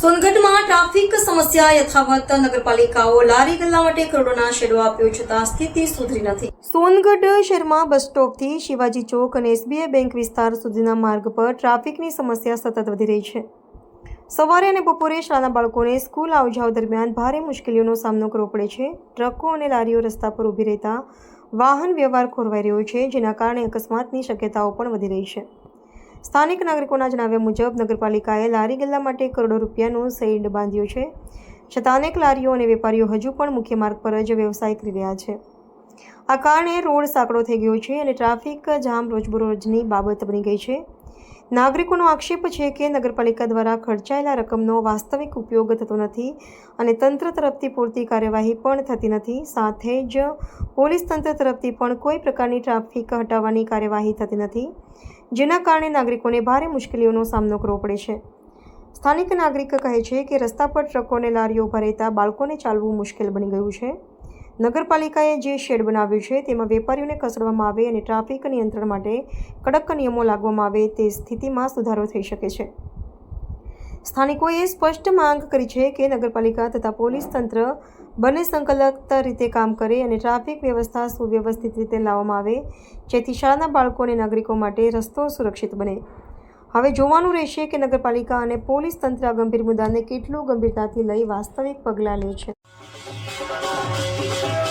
સોનગઢમાં traffic સમસ્યા યથાવત નગરપાલિકાઓ લારી ગલ્લા માટે કરોડોના શેડો આપ્યો છતાં સ્થિતિ સુધરી નથી. સોનગઢ શહેરમાં બસ સ્ટોપથી શિવાજી ચોક અને એસબીઆઈ બેંક વિસ્તાર સુધીના માર્ગ પર ટ્રાફિકની સમસ્યા સતત વધી રહી છે. સવારે અને બપોરે શાળાના બાળકોને સ્કૂલ આવજાવ દરમિયાન ભારે મુશ્કેલીઓનો સામનો કરવો પડે છે. ટ્રકો અને લારીઓ રસ્તા પર ઊભી રહેતા વાહન વ્યવહાર ખોરવાઈ રહ્યો છે, જેના કારણે અકસ્માતની શક્યતાઓ પણ વધી રહી છે. સ્થાનિક નાગરિકોના જણાવ્યા મુજબ, નગરપાલિકાએ લારી ગલ્લા માટે કરોડો રૂપિયાનો સેડ બાંધ્યો છે. છતાં અનેક લારીઓ અને વેપારીઓ હજુ પણ મુખ્ય માર્ગ પર જ વ્યવસાય કરી રહ્યા છે. આ કારણે રોડ સાંકડો થઈ ગયો છે અને ટ્રાફિક જામ રોજબરોજની બાબત બની ગઈ છે. નાગરિકોનો આક્ષેપ છે કે નગરપાલિકા દ્વારા ખર્ચાયેલા રકમનો વાસ્તવિક ઉપયોગ થતો નથી અને તંત્ર તરફથી પૂરતી કાર્યવાહી પણ થતી નથી. સાથે જ પોલીસ તંત્ર તરફથી પણ કોઈ પ્રકારની ટ્રાફિક હટાવવાની કાર્યવાહી થતી નથી, જેના કારણે નાગરિકોને ભારે મુશ્કેલીઓનો સામનો કરવો પડે છે. સ્થાનિક નાગરિક કહે છે કે રસ્તા પર ટ્રકોને લારીઓ ભરેતા બાળકોને ચાલવું મુશ્કેલ બની ગયું છે. નગરપાલિકાએ જે શેડ બનાવ્યું છે તેમાં વેપારીઓને ખસેડવામાં આવે અને ટ્રાફિક નિયંત્રણ માટે કડક નિયમો લાગવામાં આવે તે સ્થિતિમાં સુધારો થઈ શકે છે. સ્થાનિકોએ સ્પષ્ટ માંગ કરી છે કે નગરપાલિકા તથા પોલીસ તંત્ર બંને સંકલત રીતે કામ કરે અને ટ્રાફિક વ્યવસ્થા સુવ્યવસ્થિત રીતે લાવવામાં આવે, જેથી શાળાના બાળકો અને નાગરિકો માટે રસ્તો સુરક્ષિત બને. હવે જોવાનું રહેશે કે નગરપાલિકા અને પોલીસ તંત્ર ગંભીર મુદ્દાને કેટલું ગંભીરતાથી લઈ વાસ્તવિક પગલાં લે છે. いいね。